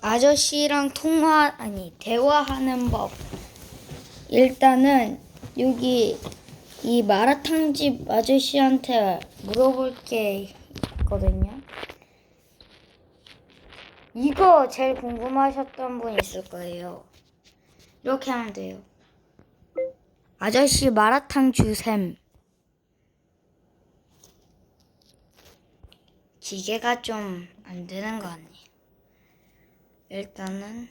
아저씨랑 통화 아니 대화하는 법. 일단은 여기 이 마라탕집 아저씨한테 물어볼 게 있거든요. 이거 제일 궁금하셨던 분 있을 거예요. 이렇게 하면 돼요. 아저씨 마라탕 주셈. 기계가 좀 안 되는 거 아니에요? 일단은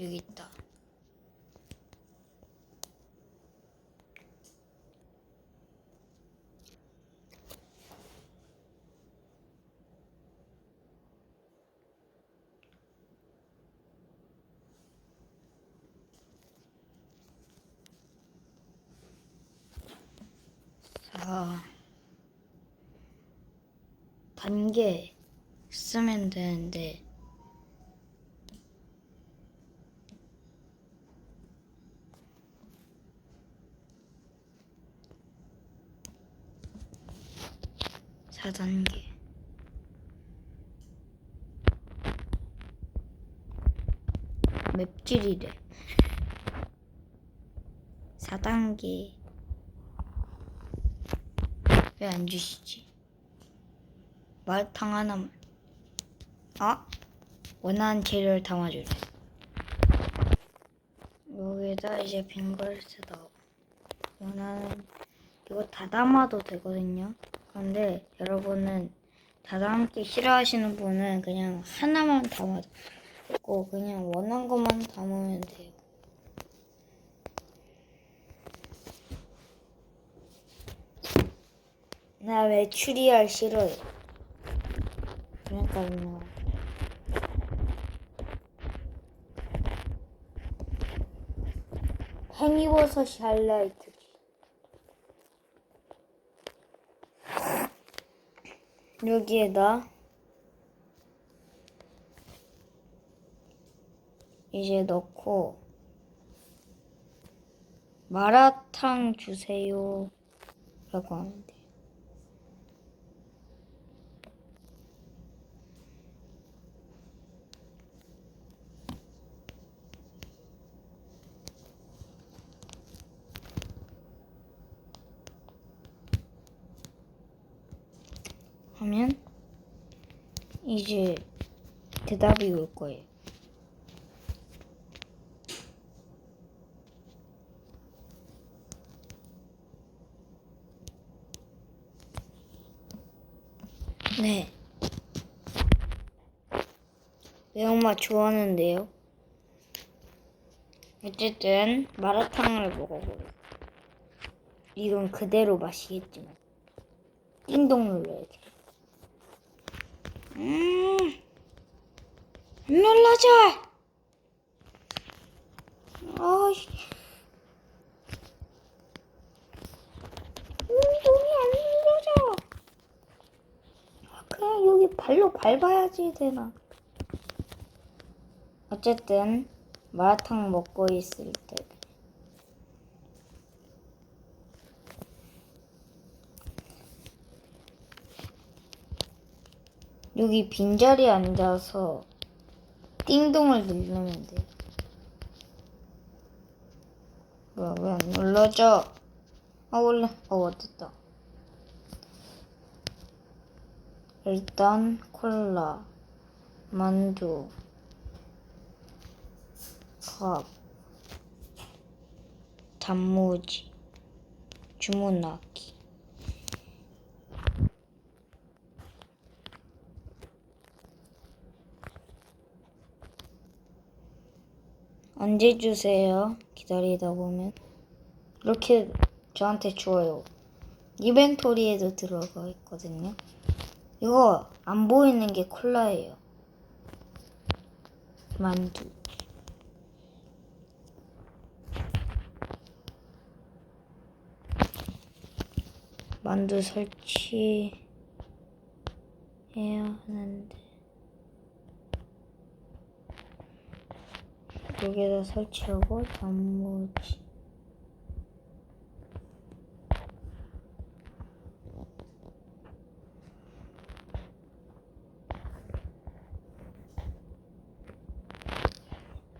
여기 있다. 자, 단계 쓰면 되는데. 사단계 맵찔이래. 4단계. 왜 안 주시지? 마라탕 하나만. 아? 원하는 재료를 담아주래. 여기다 이제 빈 그릇에 넣어. 원하는 이거 다 담아도 되거든요. 그런데 여러분은 다 담기 싫어하시는 분은 그냥 하나만 담아고 그냥 원하는 것만 담으면 돼요. 나 왜 추리할 싫어요. 그러니까요. 팽이버섯이 하이라이트지. 여기에다 이제 넣고 마라탕 주세요 라고 돼. 하면 이제 대답이 올 거예요. 네. 매운맛 좋아하는데요. 어쨌든 마라탕을 먹어보려. 이건 그대로 마시겠지만. 띵동 눌러야지. 음, 안 눌러져. 어이. 음, 몸이 안 눌러져. 아, 그냥 여기 발로 밟아야지 되나. 어쨌든 마라탕 먹고 있을 때. 여기 빈자리에 앉아서 띵동을 누르면 돼. 뭐야, 왜 안 눌러져? 아, 원래, 어, 됐다. 일단, 콜라, 만두, 밥, 단무지, 주문하기. 언제 주세요? 기다리다 보면 이렇게 저한테 줘요. 이벤토리에도 들어가 있거든요. 이거 안 보이는 게 콜라예요. 만두. 만두 설치해야 하는데 여기다 설치하고 단무지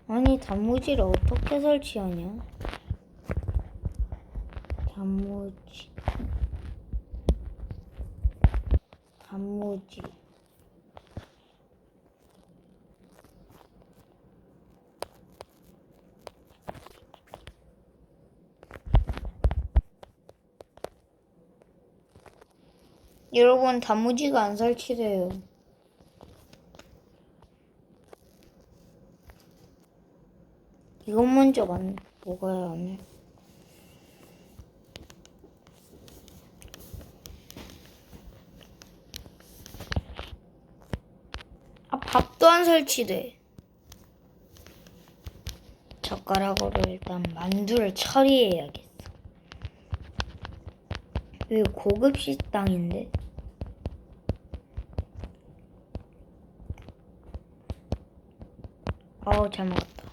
아니 단무지를 어떻게 설치하냐? 단무지 단무지 여러분 단무지가 안 설치돼요. 이것 먼저 만 먹어야 하네. 아, 밥도 안 설치돼. 젓가락으로 일단 만두를 처리해야겠어. 여기 고급 식당인데? 어우, 잘 먹었다.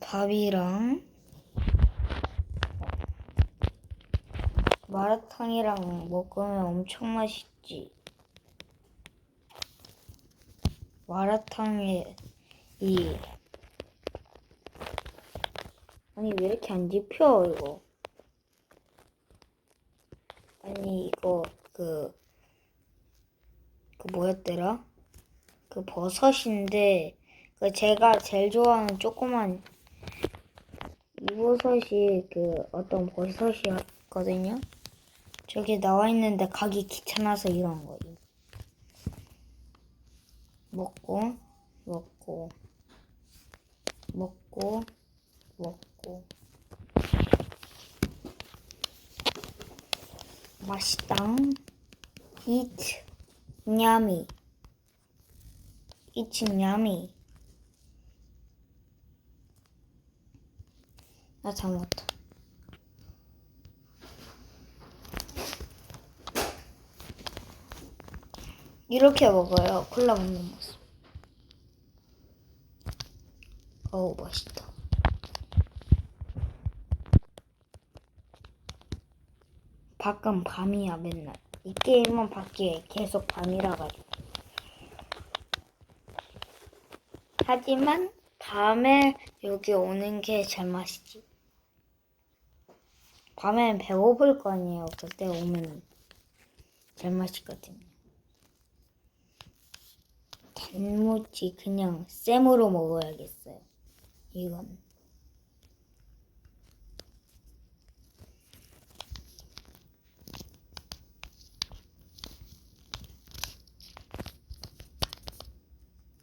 밥이랑 마라탕이랑 먹으면 엄청 맛있지. 마라탕에 이 아니 왜 이렇게 안 집혀 이거? 아니 이거 그 그 뭐였더라? 그 버섯인데 그 제가 제일 좋아하는 조그만 이 버섯이 그 어떤 버섯이었거든요. 저기 나와 있는데 가기 귀찮아서 이런 거예요. 먹고 먹고 먹고 먹고 맛있다. Eat yummy. Eat yummy. 나 잘못했다. 이렇게 먹어요. 콜라 먹는 모습. 어우, 맛있다. 밖은 밤이야, 맨날. 이 게임은 밖에 계속 밤이라 가지고. 하지만 밤에 여기 오는 게 제일 맛있지. 밤엔 배고플 거 아니에요. 그때 오면 제일 맛있거든요. 단무지 그냥 생으로 먹어야겠어요. 이건.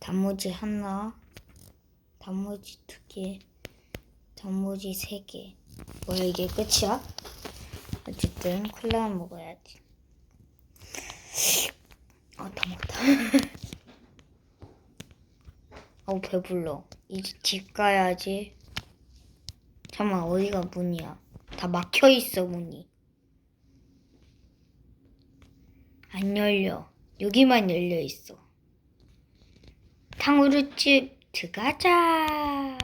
단무지 하나, 단무지 두 개, 단무지 세 개. 뭐야 이게 끝이야? 어쨌든 콜라 먹어야지. 아, 다 먹다. 어우 배불러. 이제 집 가야지. 잠깐 어디가 문이야? 다 막혀 있어 문이. 안 열려. 여기만 열려 있어. 탕후루집 들어가자.